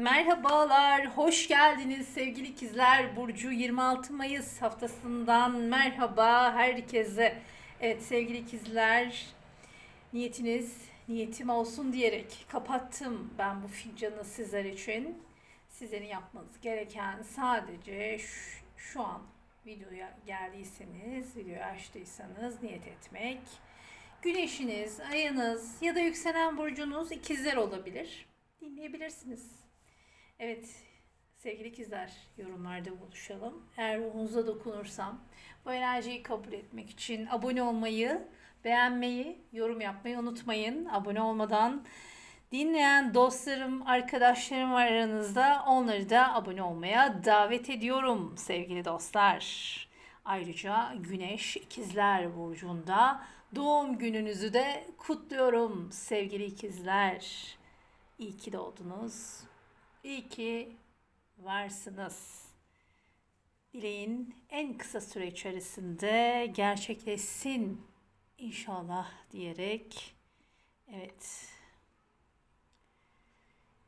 Merhabalar, hoş geldiniz sevgili ikizler. Burcu 26 Mayıs haftasından merhaba herkese. Evet sevgili ikizler, niyetiniz niyetim olsun diyerek kapattım ben bu fincanı sizler için. Sizlerin yapmanız gereken sadece şu, şu an videoya geldiyseniz, videoyu açtıysanız niyet etmek. Güneşiniz, ayınız ya da yükselen burcunuz ikizler olabilir. Dinleyebilirsiniz. Evet sevgili ikizler yorumlarda buluşalım. Eğer ruhunuza dokunursam bu enerjiyi kabul etmek için abone olmayı, beğenmeyi, yorum yapmayı unutmayın. Abone olmadan dinleyen dostlarım, arkadaşlarım var aranızda. Onları da abone olmaya davet ediyorum sevgili dostlar. Ayrıca Güneş İkizler Burcu'nda doğum gününüzü de kutluyorum sevgili ikizler. İyi ki doğdunuz. İyi ki varsınız. Dileğin en kısa süre içerisinde gerçekleşsin inşallah diyerek evet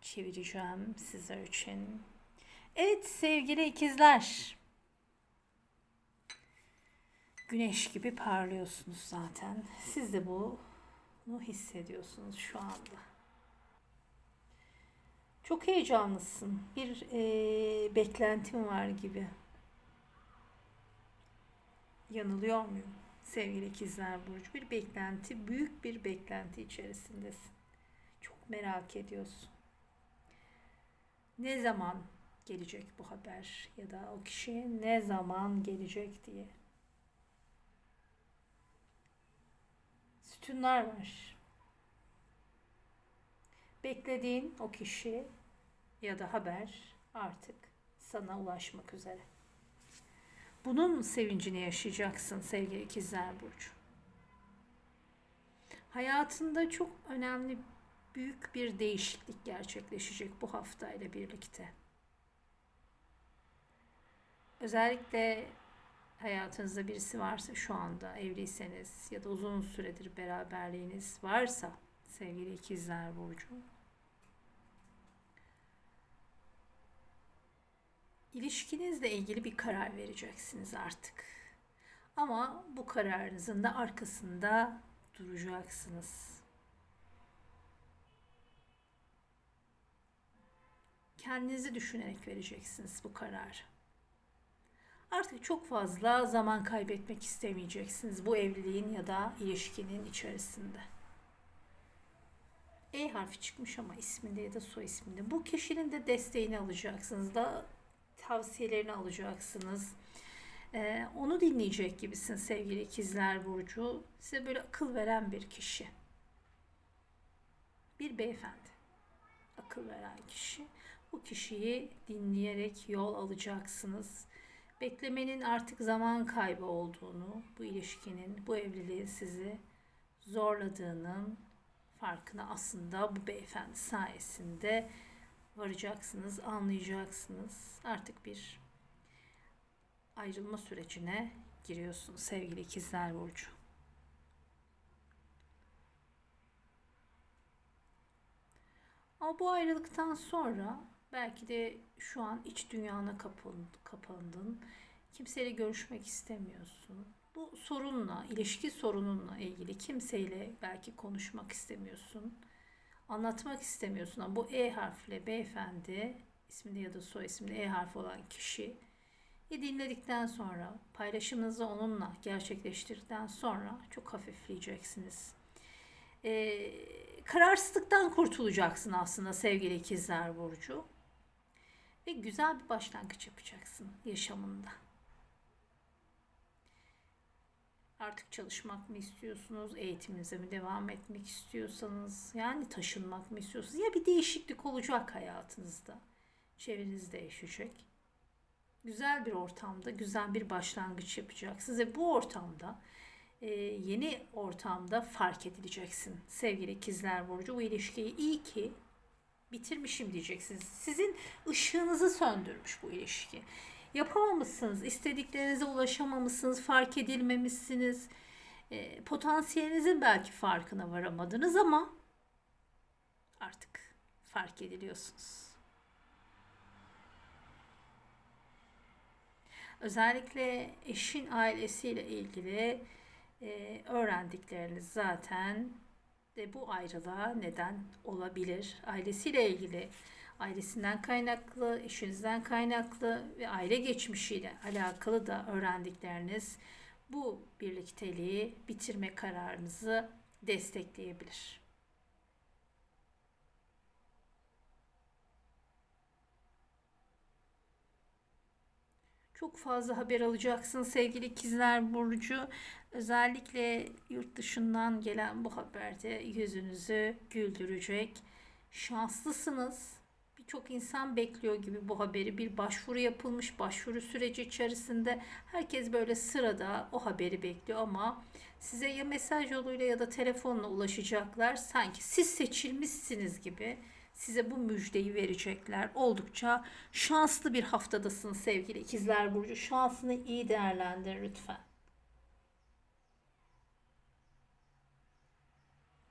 çevireceğim sizler için. Evet sevgili ikizler. Güneş gibi parlıyorsunuz zaten. Siz de bunu hissediyorsunuz şu anda. Çok heyecanlısın. Bir e, beklentim var gibi. Yanılıyor muyum? Sevgili ikizler Burcu bir beklenti, büyük bir beklenti içerisindesin. Çok merak ediyorsun. Ne zaman gelecek bu haber ya da o kişi ne zaman gelecek diye. Sütunlar var beklediğin o kişi ya da haber artık sana ulaşmak üzere. Bunun sevincini yaşayacaksın sevgili ikizler burcu. Hayatında çok önemli büyük bir değişiklik gerçekleşecek bu hafta ile birlikte. Özellikle hayatınızda birisi varsa şu anda evliyseniz ya da uzun süredir beraberliğiniz varsa sevgili ikizler burcu İlişkinizle ilgili bir karar vereceksiniz artık. Ama bu kararınızın da arkasında duracaksınız. Kendinizi düşünerek vereceksiniz bu kararı. Artık çok fazla zaman kaybetmek istemeyeceksiniz bu evliliğin ya da ilişkinin içerisinde. E harfi çıkmış ama isminde ya da soy isminde. Bu kişinin de desteğini alacaksınız da tavsiyelerini alacaksınız. Ee, onu dinleyecek gibisin sevgili ikizler burcu. Size böyle akıl veren bir kişi. Bir beyefendi. Akıl veren kişi. Bu kişiyi dinleyerek yol alacaksınız. Beklemenin artık zaman kaybı olduğunu, bu ilişkinin, bu evliliğin sizi zorladığının farkına aslında bu beyefendi sayesinde varacaksınız, anlayacaksınız. Artık bir ayrılma sürecine giriyorsunuz sevgili ikizler burcu. Ama bu ayrılıktan sonra belki de şu an iç dünyana kapandın. Kimseyle görüşmek istemiyorsun. Bu sorunla, ilişki sorununla ilgili kimseyle belki konuşmak istemiyorsun anlatmak istemiyorsun ama bu E harfle beyefendi isminde ya da soy isminde E harfi olan kişi dinledikten sonra paylaşımınızı onunla gerçekleştirdikten sonra çok hafifleyeceksiniz. Ee, kararsızlıktan kurtulacaksın aslında sevgili ikizler burcu. Ve güzel bir başlangıç yapacaksın yaşamında. Artık çalışmak mı istiyorsunuz? Eğitiminize mi devam etmek istiyorsanız? Yani taşınmak mı istiyorsunuz? Ya bir değişiklik olacak hayatınızda. Çevreniz değişecek. Güzel bir ortamda, güzel bir başlangıç yapacak. Size bu ortamda, e, yeni ortamda fark edileceksin. Sevgili ikizler burcu bu ilişkiyi iyi ki bitirmişim diyeceksiniz. Sizin ışığınızı söndürmüş bu ilişki yapamamışsınız. İstediklerinize ulaşamamışsınız, fark edilmemişsiniz. E, potansiyelinizin belki farkına varamadınız ama artık fark ediliyorsunuz. Özellikle eşin ailesiyle ilgili e, öğrendikleriniz zaten de bu ayrılığa neden olabilir. Ailesiyle ilgili ailesinden kaynaklı, eşinizden kaynaklı ve aile geçmişiyle alakalı da öğrendikleriniz bu birlikteliği bitirme kararınızı destekleyebilir. Çok fazla haber alacaksın sevgili ikizler burcu. Özellikle yurt dışından gelen bu haberde yüzünüzü güldürecek. Şanslısınız. Birçok insan bekliyor gibi bu haberi. Bir başvuru yapılmış başvuru süreci içerisinde herkes böyle sırada o haberi bekliyor ama size ya mesaj yoluyla ya da telefonla ulaşacaklar. Sanki siz seçilmişsiniz gibi size bu müjdeyi verecekler. Oldukça şanslı bir haftadasın sevgili ikizler burcu. Şansını iyi değerlendir lütfen.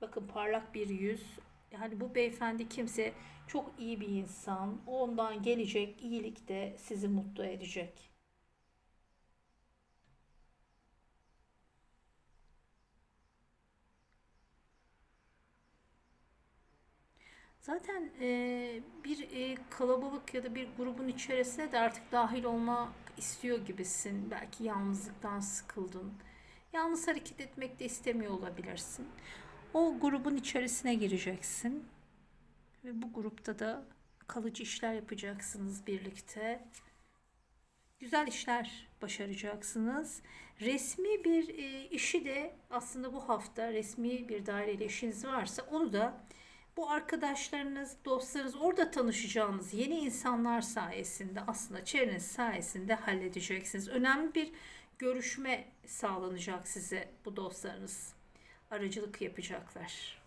Bakın parlak bir yüz. Yani bu beyefendi kimse çok iyi bir insan. Ondan gelecek iyilik de sizi mutlu edecek. Zaten e, bir e, kalabalık ya da bir grubun içerisine de artık dahil olmak istiyor gibisin. Belki yalnızlıktan sıkıldın. Yalnız hareket etmek de istemiyor olabilirsin. O grubun içerisine gireceksin. Ve bu grupta da kalıcı işler yapacaksınız birlikte. Güzel işler başaracaksınız. Resmi bir e, işi de aslında bu hafta resmi bir daireyle işiniz varsa onu da bu arkadaşlarınız, dostlarınız, orada tanışacağınız yeni insanlar sayesinde aslında çevreniz sayesinde halledeceksiniz. Önemli bir görüşme sağlanacak size bu dostlarınız. Aracılık yapacaklar.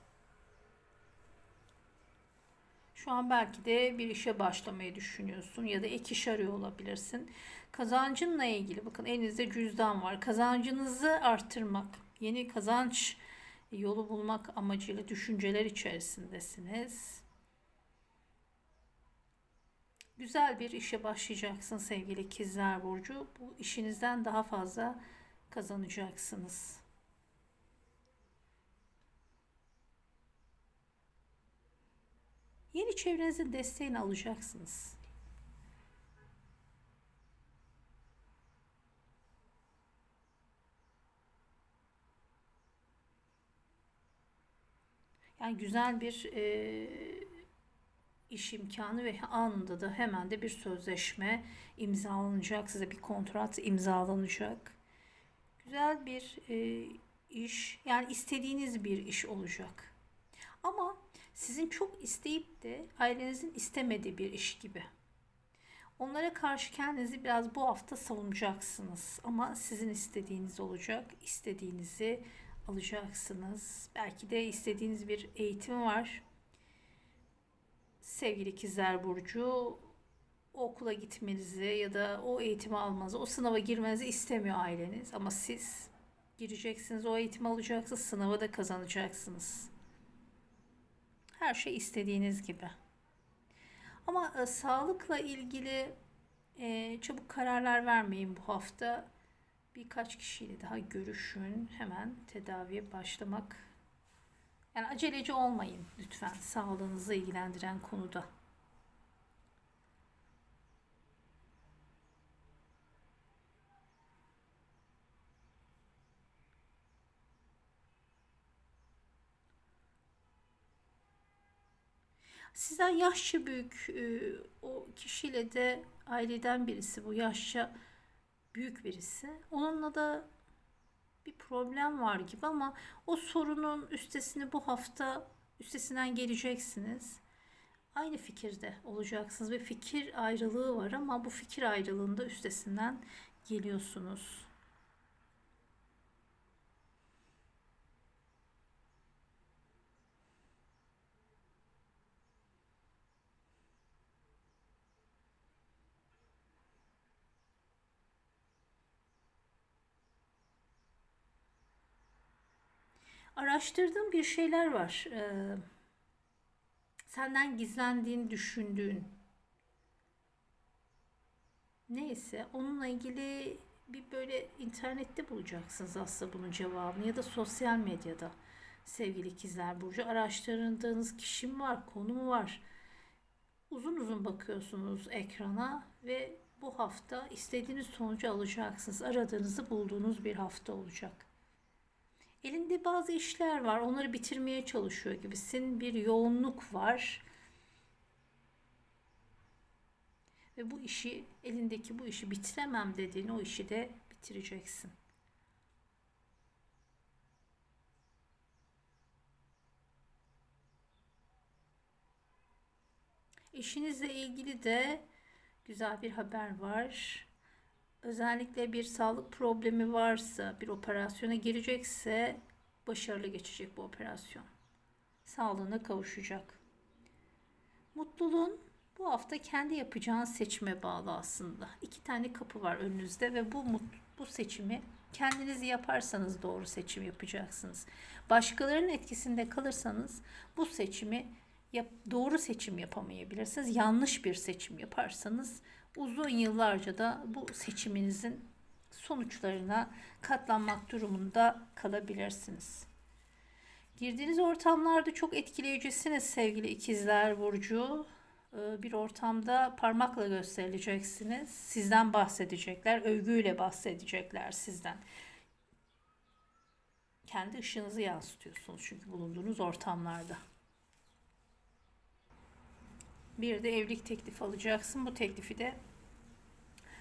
Şu an belki de bir işe başlamayı düşünüyorsun ya da ek iş arıyor olabilirsin. Kazancınla ilgili bakın elinizde cüzdan var. Kazancınızı arttırmak, yeni kazanç yolu bulmak amacıyla düşünceler içerisindesiniz. Güzel bir işe başlayacaksın sevgili ikizler burcu. Bu işinizden daha fazla kazanacaksınız. Yeni çevrenizin desteğini alacaksınız. Yani güzel bir e, iş imkanı ve anında da hemen de bir sözleşme imzalanacak. Size bir kontrat imzalanacak. Güzel bir e, iş yani istediğiniz bir iş olacak. Ama sizin çok isteyip de ailenizin istemediği bir iş gibi. Onlara karşı kendinizi biraz bu hafta savunacaksınız ama sizin istediğiniz olacak. İstediğinizi alacaksınız. Belki de istediğiniz bir eğitim var. Sevgili ikizler burcu o okula gitmenizi ya da o eğitimi almanızı, o sınava girmenizi istemiyor aileniz ama siz gireceksiniz, o eğitimi alacaksınız, sınava da kazanacaksınız. Her şey istediğiniz gibi. Ama e, sağlıkla ilgili e, çabuk kararlar vermeyin bu hafta. Birkaç kişiyle daha görüşün. Hemen tedaviye başlamak. Yani aceleci olmayın lütfen sağlığınızı ilgilendiren konuda. Sizden yaşça büyük e, o kişiyle de aileden birisi bu yaşça büyük birisi. Onunla da bir problem var gibi ama o sorunun üstesini bu hafta üstesinden geleceksiniz. Aynı fikirde olacaksınız ve fikir ayrılığı var ama bu fikir ayrılığında üstesinden geliyorsunuz. Araştırdığım bir şeyler var. Ee, senden gizlendiğini düşündüğün. Neyse onunla ilgili bir böyle internette bulacaksınız aslında bunun cevabını ya da sosyal medyada sevgili ikizler burcu araştırdığınız kişi mi var, konu mu var? Uzun uzun bakıyorsunuz ekrana ve bu hafta istediğiniz sonucu alacaksınız. Aradığınızı bulduğunuz bir hafta olacak. Elinde bazı işler var. Onları bitirmeye çalışıyor gibisin. Bir yoğunluk var. Ve bu işi elindeki bu işi bitiremem dediğin o işi de bitireceksin. Eşinizle ilgili de güzel bir haber var. Özellikle bir sağlık problemi varsa, bir operasyona girecekse başarılı geçecek bu operasyon. Sağlığına kavuşacak. Mutluluğun bu hafta kendi yapacağın seçime bağlı aslında. İki tane kapı var önünüzde ve bu bu seçimi kendiniz yaparsanız doğru seçim yapacaksınız. Başkalarının etkisinde kalırsanız bu seçimi yap, doğru seçim yapamayabilirsiniz. Yanlış bir seçim yaparsanız uzun yıllarca da bu seçiminizin sonuçlarına katlanmak durumunda kalabilirsiniz. Girdiğiniz ortamlarda çok etkileyicisiniz sevgili ikizler burcu. Ee, bir ortamda parmakla gösterileceksiniz. Sizden bahsedecekler, övgüyle bahsedecekler sizden. Kendi ışığınızı yansıtıyorsunuz çünkü bulunduğunuz ortamlarda. Bir de evlilik teklifi alacaksın. Bu teklifi de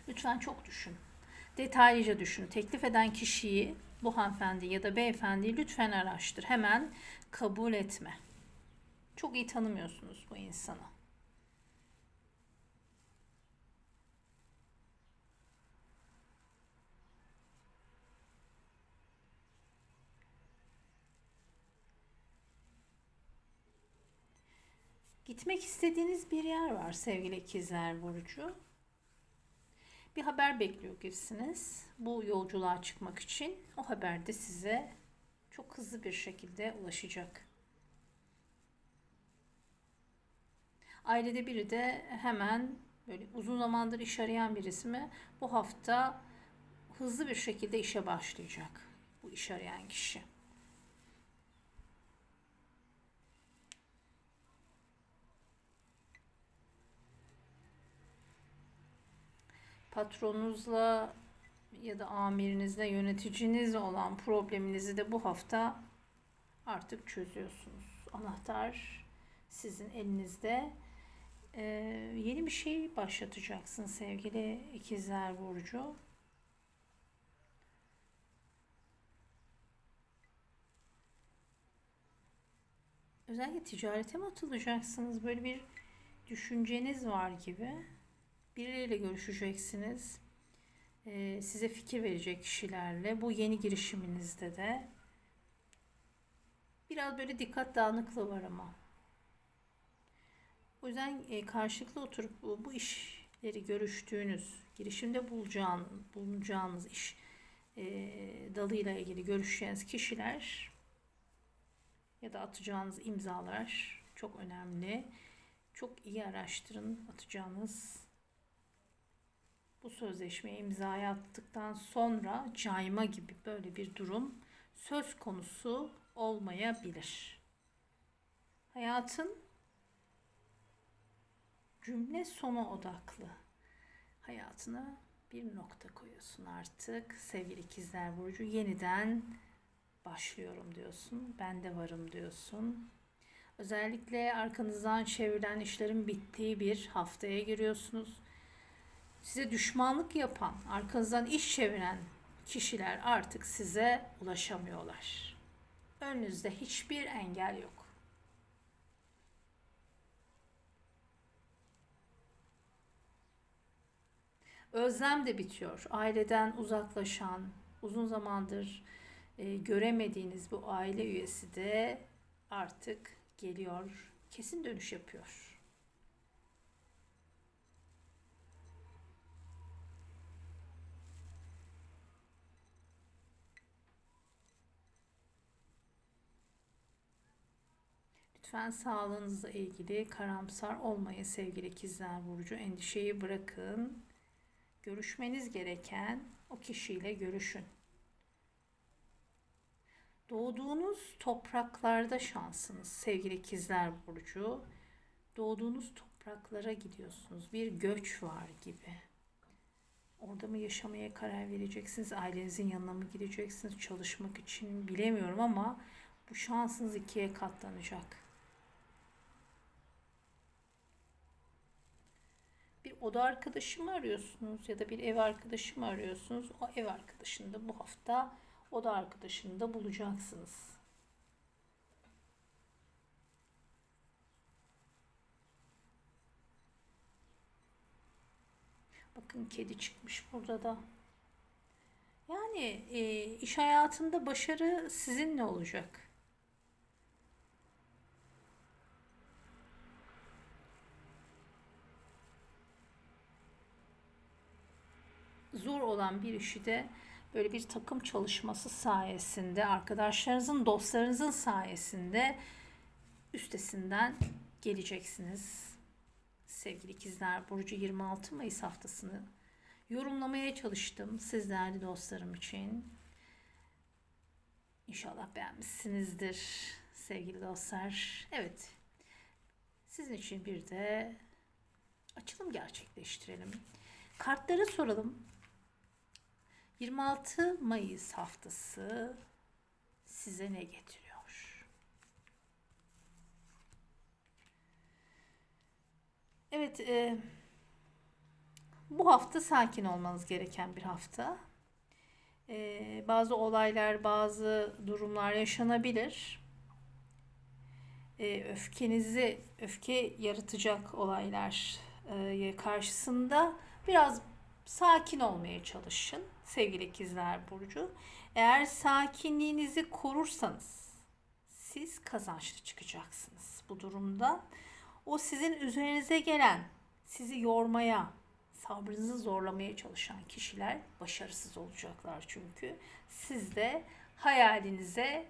lütfen çok düşün. Detaylıca düşün. Teklif eden kişiyi, bu hanımefendi ya da beyefendiyi lütfen araştır. Hemen kabul etme. Çok iyi tanımıyorsunuz bu insanı. Gitmek istediğiniz bir yer var sevgili ikizler burcu. Bir haber bekliyor gibisiniz. Bu yolculuğa çıkmak için o haber de size çok hızlı bir şekilde ulaşacak. Ailede biri de hemen böyle uzun zamandır iş arayan birisi mi bu hafta hızlı bir şekilde işe başlayacak bu iş arayan kişi. Patronunuzla ya da amirinizle, yöneticinizle olan probleminizi de bu hafta artık çözüyorsunuz. Anahtar sizin elinizde. Ee, yeni bir şey başlatacaksın sevgili ikizler burcu. Özellikle ticarete mi atılacaksınız? Böyle bir düşünceniz var gibi. Birileriyle görüşeceksiniz. Ee, size fikir verecek kişilerle. Bu yeni girişiminizde de. Biraz böyle dikkat dağınıklığı var ama. O yüzden e, karşılıklı oturup bu, bu işleri görüştüğünüz, girişimde bulacağın, bulunacağınız iş e, dalıyla ilgili görüşeceğiniz kişiler ya da atacağınız imzalar çok önemli. Çok iyi araştırın atacağınız bu sözleşmeye imzaya attıktan sonra cayma gibi böyle bir durum söz konusu olmayabilir. Hayatın cümle sonu odaklı. Hayatına bir nokta koyuyorsun artık. Sevgili ikizler burcu yeniden başlıyorum diyorsun. Ben de varım diyorsun. Özellikle arkanızdan çevrilen işlerin bittiği bir haftaya giriyorsunuz size düşmanlık yapan, arkanızdan iş çeviren kişiler artık size ulaşamıyorlar. Önünüzde hiçbir engel yok. Özlem de bitiyor. Aileden uzaklaşan, uzun zamandır e, göremediğiniz bu aile üyesi de artık geliyor. Kesin dönüş yapıyor. Lütfen sağlığınızla ilgili karamsar olmayın sevgili ikizler burcu. Endişeyi bırakın. görüşmeniz gereken o kişiyle görüşün. Doğduğunuz topraklarda şansınız sevgili ikizler burcu. Doğduğunuz topraklara gidiyorsunuz. Bir göç var gibi. Orada mı yaşamaya karar vereceksiniz? Ailenizin yanına mı gideceksiniz? Çalışmak için bilemiyorum ama bu şansınız ikiye katlanacak. Bir oda arkadaşı mı arıyorsunuz ya da bir ev arkadaşı mı arıyorsunuz? O ev arkadaşını da bu hafta oda arkadaşını da bulacaksınız. Bakın kedi çıkmış burada da. Yani e, iş hayatında başarı sizinle olacak. Zor olan bir işi de böyle bir takım çalışması sayesinde, arkadaşlarınızın, dostlarınızın sayesinde üstesinden geleceksiniz. Sevgili ikizler Burcu 26 Mayıs haftasını yorumlamaya çalıştım siz değerli dostlarım için. İnşallah beğenmişsinizdir sevgili dostlar. Evet. Sizin için bir de açılım gerçekleştirelim. Kartlara soralım. 26 Mayıs haftası size ne getiriyor? Evet, e, bu hafta sakin olmanız gereken bir hafta. E, bazı olaylar, bazı durumlar yaşanabilir. E, öfkenizi, öfke yaratacak olaylar e, karşısında biraz sakin olmaya çalışın sevgili ikizler burcu. Eğer sakinliğinizi korursanız siz kazançlı çıkacaksınız bu durumda. O sizin üzerinize gelen, sizi yormaya, sabrınızı zorlamaya çalışan kişiler başarısız olacaklar çünkü. Siz de hayalinize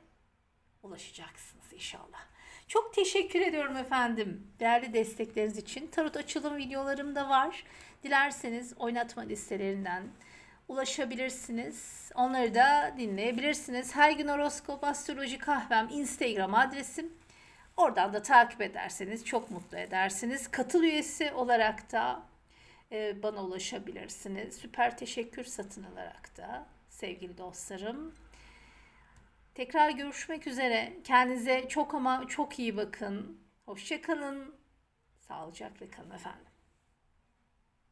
ulaşacaksınız inşallah. Çok teşekkür ediyorum efendim. Değerli destekleriniz için. Tarot açılım videolarım da var. Dilerseniz oynatma listelerinden ulaşabilirsiniz. Onları da dinleyebilirsiniz. Her gün horoskop, astroloji kahvem Instagram adresim. Oradan da takip ederseniz çok mutlu edersiniz. Katıl üyesi olarak da e, bana ulaşabilirsiniz. Süper teşekkür satın alarak da sevgili dostlarım. Tekrar görüşmek üzere. Kendinize çok ama çok iyi bakın. Hoşçakalın. Sağlıcakla kalın efendim.